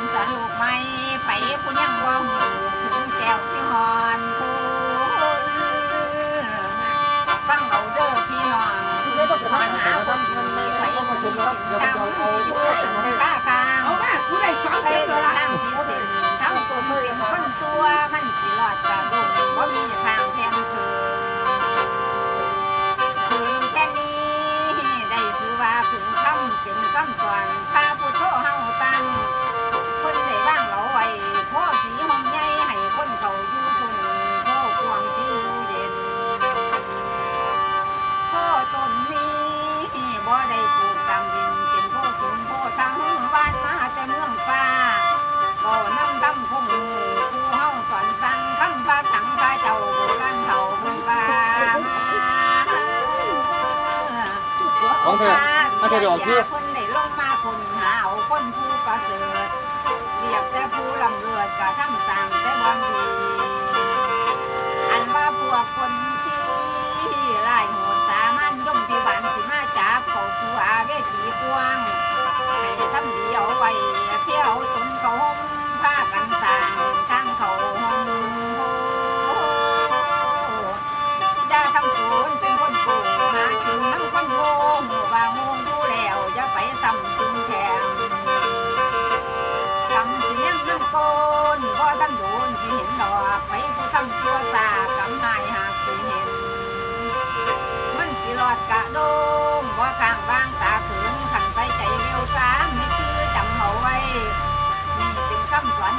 ันสนุกไหมไปผู้ยังบ่หูถึงแก้วสิหอนคุณฟังเอาเด้อพี่น้องปัญหาคนดีไปคนดีทางอยู่ตาคางเอามากูได้สองไปเส้นแล้งผิดเส้นทางตัวมือเป็นคนซัวมันสิรอดจากลงบ่มีทางแพนคือคืนแค่นี้ได้ซื้อว่าพึงคำเป็นคำสอนพาผู้ เธอเอาเธอเดี๋ยวออกสิคนไหนลงมาคนหาเอาคนผู้ประเสริฐเรียกแต่ผู้ลำเลือดกะทำสั่งแต่บอนดี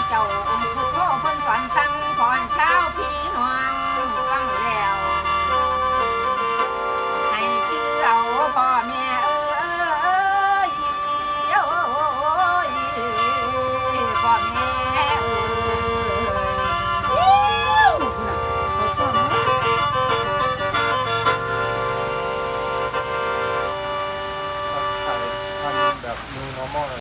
ไป